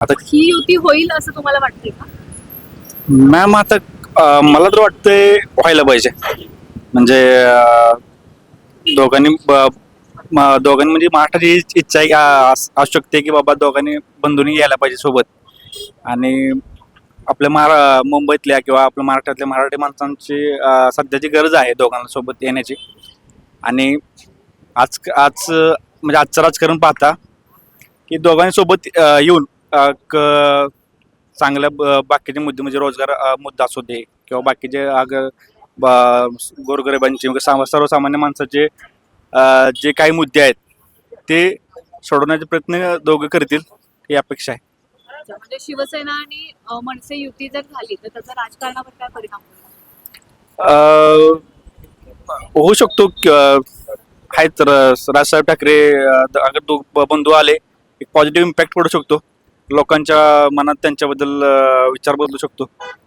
आता ही युती होईल असं तुम्हाला वाटतंय का? मॅम आता अं, मला तर वाटतंय व्हायला पाहिजे. म्हणजे अं, दोघांनी ब- म- दोघांनी म्हणजे महाराष्ट्राची इच्छा आहे की, आ- अस- असू शकते की बाबा दोघांनी बंधूंनी यायला पाहिजे सोबत. आणि आपल्या महारा मुंबईतल्या किंवा आपल्या महाराष्ट्रातल्या मराठी माणसांची अं, सध्याची गरज आहे दोघांना सोबत येण्याची. आणि आज आज म्हणजे आजचं राजकारण पाहता की दोघांनी सोबत अं, येऊन क- चांगल्या ब- बाकीचे मुद्दे म्हणजे रोजगार अं, मुद्दा असू दे किंवा बाकीचे अग ब- गोरगरिबांचे म्हणजे साम- सर्वसामान्य माणसाचे अं, जे काही मुद्दे आहेत ते सोडवण्याचे प्रयत्न दोघं करतील ही अपेक्षा आहे. म्हणजे शिवसेना आणि अ, मनसे युती जर झाली तर त्याचा राजकारणावर काय परिणाम होईल? अं, होऊ शकतो क- आहेत तर राजसाहेब ठाकरे अं, अगर दो बंधू आले एक पॉझिटिव्ह इम्पॅक्ट पडू शकतो. लोकांच्या मनात त्यांच्याबद्दल अं, विचार बदलू शकतो.